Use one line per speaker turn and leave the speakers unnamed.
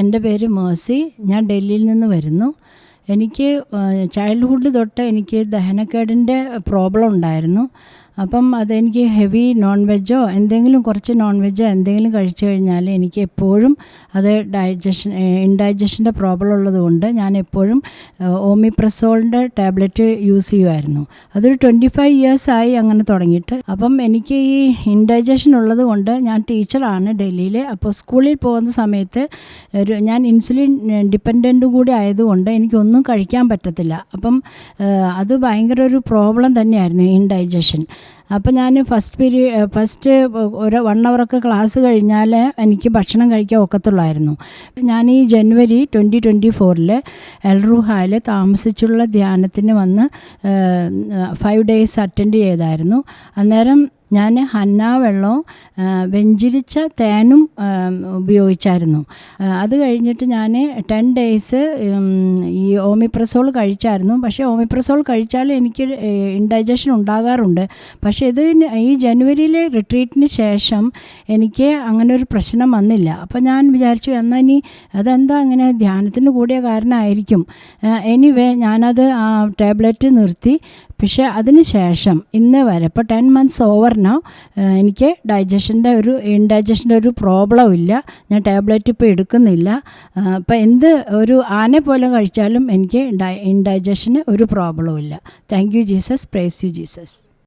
എന്റെ പേര് മേഴ്സി. ഞാൻ ഡൽഹിയിൽ നിന്ന് വരുന്നു. എനിക്ക് ചൈൽഡ്ഹുഡ് തൊട്ട് എനിക്ക് ദഹനക്കേടിന്റെ പ്രോബ്ലം ഉണ്ടായിരുന്നു. അപ്പം അതെനിക്ക് ഹെവി നോൺ വെജോ എന്തെങ്കിലും കുറച്ച് നോൺ വെജോ എന്തെങ്കിലും കഴിച്ചു കഴിഞ്ഞാൽ എനിക്ക് എപ്പോഴും അത് ഡൈജഷൻ ഇൻഡൈജഷന്റെ പ്രോബ്ലം ഉള്ളതുകൊണ്ട് ഞാൻ എപ്പോഴും ഓമിപ്രസോളിന്റെ ടാബ്ലറ്റ് യൂസ് ചെയ്യുമായിരുന്നു അതൊരു ട്വന്റി ഫൈവ് ഇയേഴ്സായി അങ്ങനെ തുടങ്ങിയിട്ട്. അപ്പം എനിക്ക് ഈ ഇൻഡൈജഷൻ ഉള്ളത് കൊണ്ട് ഞാൻ ടീച്ചറാണ് ഡൽഹിയിൽ അപ്പോൾ സ്കൂളിൽ പോകുന്ന സമയത്ത് ഒരു ഞാൻ ഇൻസുലിൻ ഡിപ്പെൻഡന്റും കൂടി ആയതുകൊണ്ട് എനിക്കൊന്നും കഴിക്കാൻ പറ്റത്തില്ല. അപ്പം അത് ഭയങ്കര ഒരു പ്രോബ്ലം തന്നെയായിരുന്നു ഇൻഡൈജഷൻ അപ്പം ഞാൻ ഫസ്റ്റ് പീരീഡ് ഫസ്റ്റ് ഒരു വൺ അവറൊക്കെ ക്ലാസ് കഴിഞ്ഞാൽ എനിക്ക് ഭക്ഷണം കഴിക്കാൻ ഒക്കത്തുള്ളായിരുന്നു. ഞാൻ ഈ ജനുവരി ട്വന്റി ട്വന്റി ഫോറിൽ എൽറുഹായിൽ താമസിച്ചുള്ള ധ്യാനത്തിന് വന്ന് ഫൈവ് ഡേയ്സ് അറ്റൻഡ് ചെയ്തായിരുന്നു. അന്നേരം ഞാൻ ഹന്ന വെള്ളവും വെഞ്ചിരിച്ച തേനും ഉപയോഗിച്ചായിരുന്നു. അത് കഴിഞ്ഞിട്ട് ഞാൻ ടെൻ ഡേയ്സ് ഈ ഓമിപ്രസോൾ കഴിച്ചായിരുന്നു. പക്ഷേ ഓമിപ്രസോൾ കഴിച്ചാൽ എനിക്ക് ഇൻഡൈജഷൻ ഉണ്ടാകാറുണ്ട്. പക്ഷേ ഇത് ഈ ജനുവരിയിലെ റിട്രീറ്റിന് ശേഷം എനിക്ക് അങ്ങനെ ഒരു പ്രശ്നം വന്നില്ല. അപ്പോൾ ഞാൻ വിചാരിച്ചു എന്നാൽ ഇനി അതെന്താ അങ്ങനെ ധ്യാനത്തിന് കൂടിയ കാരണമായിരിക്കും. എനിവേ ഞാനത് ആ ടാബ്ലറ്റ് നിർത്തി. പക്ഷേ അതിന് ശേഷം ഇന്ന് വരെ ഇപ്പോൾ ടെൻ മന്ത്സ് ഓവർ എനിക്ക് ഡൈജഷന്റെ ഒരു ഇൻഡൈജഷന്റെ ഒരു പ്രോബ്ലം ഇല്ല. ഞാൻ ടാബ്ലറ്റ് ഇപ്പോൾ എടുക്കുന്നില്ല. അപ്പോൾ എന്ത് ഒരു ആനെ പോലെ കഴിച്ചാലും എനിക്ക് ഇൻഡൈജഷന് ഒരു പ്രോബ്ലം ഇല്ല. Thank you Jesus praise you Jesus